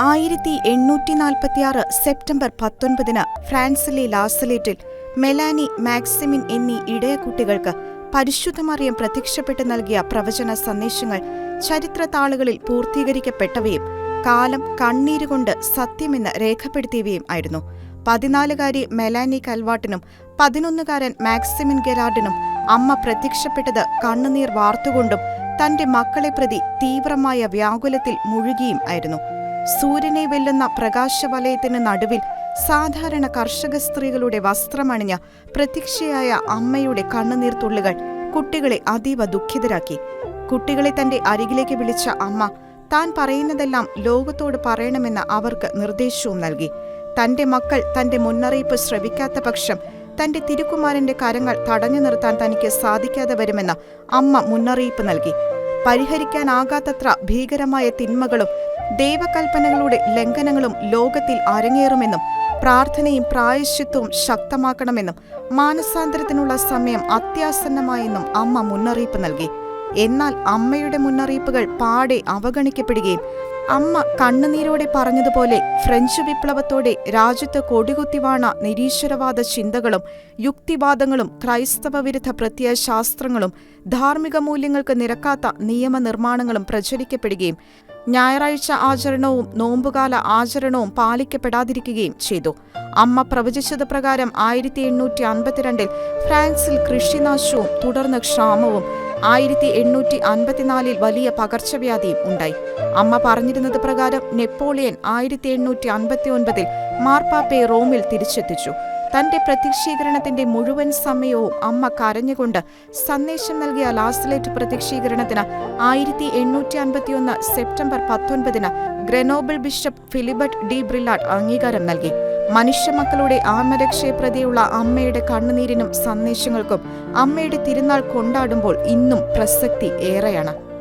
ആയിരത്തി എണ്ണൂറ്റി നാൽപ്പത്തിയാറ് സെപ്റ്റംബർ പത്തൊൻപതിന് ഫ്രാൻസിലെ ലാസലേറ്റിൽ മെലാനി മാക്സിമിൻ എന്നീ ഇടയക്കുട്ടികൾക്ക് പരിശുദ്ധമറിയം പ്രത്യക്ഷപ്പെട്ട് നൽകിയ പ്രവചന സന്ദേശങ്ങൾ ചരിത്രതാളുകളിൽ പൂർത്തീകരിക്കപ്പെട്ടവയും കാലം കണ്ണീരുകൊണ്ട് സത്യമെന്ന് രേഖപ്പെടുത്തിയവയും ആയിരുന്നു. പതിനാലുകാരി മെലാനി കൽവാട്ടിനും പതിനൊന്നുകാരൻ മാക്സിമിൻ ഗെലാർഡിനും അമ്മ പ്രത്യക്ഷപ്പെട്ടത് കണ്ണുനീർ വാർത്തുകൊണ്ടും തന്റെ മക്കളെ പ്രതി തീവ്രമായ വ്യാകുലത്തിൽ മുഴുകിയും ആയിരുന്നു. സൂര്യനെ വെല്ലുന്ന പ്രകാശവലയത്തിന് നടുവിൽ സാധാരണ കർഷക സ്ത്രീകളുടെ വസ്ത്രമണിഞ്ഞ പ്രത്യക്ഷയായ അമ്മയുടെ കണ്ണുനീർത്തുള്ളികൾ കുട്ടികളെ അതീവ ദുഃഖിതരാക്കി. കുട്ടികളെ തന്റെ അരികിലേക്ക് വിളിച്ച അമ്മ താൻ പറയുന്നതെല്ലാം ലോകത്തോട് പറയണമെന്ന് അവർക്ക് നിർദ്ദേശവും നൽകി. തന്റെ മക്കൾ തന്റെ മുന്നറിയിപ്പ് ശ്രവിക്കാത്ത പക്ഷം തന്റെ തിരുക്കുമാരന്റെ കരങ്ങൾ തടഞ്ഞു നിർത്താൻ തനിക്ക് സാധിക്കാതെ വരുമെന്ന് അമ്മ മുന്നറിയിപ്പ് നൽകി. പരിഹരിക്കാനാകാത്തത്ര ഭീകരമായ തിന്മകളും ദൈവകൽപ്പനകളുടെ ലംഘനങ്ങളും ലോകത്തിൽ അരങ്ങേറുമെന്നും പ്രാർത്ഥനയും പ്രായശ്ചിത്വവും ശക്തമാക്കണമെന്നും മാനസാന്തരത്തിനുള്ള സമയം അത്യാസന്നമായെന്നും അമ്മ മുന്നറിയിപ്പ് നൽകി. എന്നാൽ അമ്മയുടെ മുന്നറിയിപ്പുകൾ പാടെ അവഗണിക്കപ്പെടുകയും അമ്മ കണ്ണുനീരോടെ പറഞ്ഞതുപോലെ ഫ്രഞ്ച് വിപ്ലവത്തോടെ രാജ്യത്ത് കൊടികുത്തിവാണ നിരീശ്വരവാദ ചിന്തകളും യുക്തിവാദങ്ങളും ക്രൈസ്തവ വിരുദ്ധ പ്രത്യയശാസ്ത്രങ്ങളും ധാർമ്മിക മൂല്യങ്ങൾക്ക് നിരക്കാത്ത നിയമനിർമ്മാണങ്ങളും പ്രചരിക്കപ്പെടുകയും ഞായറാഴ്ച ആചരണവും നോമ്പുകാല ആചരണവും പാലിക്കപ്പെടാതിരിക്കുകയും ചെയ്തു. അമ്മ പ്രവചിച്ചത് പ്രകാരം ആയിരത്തി എണ്ണൂറ്റി അൻപത്തിരണ്ടിൽ ഫ്രാൻസിൽ കൃഷിനാശവും തുടർന്ന് ക്ഷാമവും ആയിരത്തി എണ്ണൂറ്റി അൻപത്തിനാലിൽ വലിയ പകർച്ചവ്യാധിയും ഉണ്ടായി. അമ്മ പറഞ്ഞിരുന്നത് പ്രകാരം നെപ്പോളിയൻ ആയിരത്തി എണ്ണൂറ്റി അൻപത്തി ഒൻപതിൽ മാർപ്പാപ്പയെ റോമിൽ തിരിച്ചെത്തിച്ചു. തന്റെ പ്രത്യക്ഷീകരണത്തിന്റെ മുഴുവൻ സമയവും അമ്മ കരഞ്ഞുകൊണ്ട് സന്ദേശം നൽകിയ ലാസ്ലേറ്റ് പ്രത്യക്ഷീകരണത്തിന് ആയിരത്തി എണ്ണൂറ്റി അൻപത്തിയൊന്ന് സെപ്റ്റംബർ പത്തൊൻപതിന് ഗ്രനോബിൾ ബിഷപ്പ് ഫിലിബർട്ട് ഡി ബ്രില്ലാട്ട് അംഗീകാരം നൽകി. മനുഷ്യമക്കളുടെ ആത്മരക്ഷയെ പ്രതിയുള്ള അമ്മയുടെ കണ്ണുനീരിനും സന്ദേശങ്ങൾക്കും അമ്മയുടെ തിരുനാൾ കൊണ്ടാടുമ്പോൾ ഇന്നും പ്രസക്തി ഏറെയാണ്.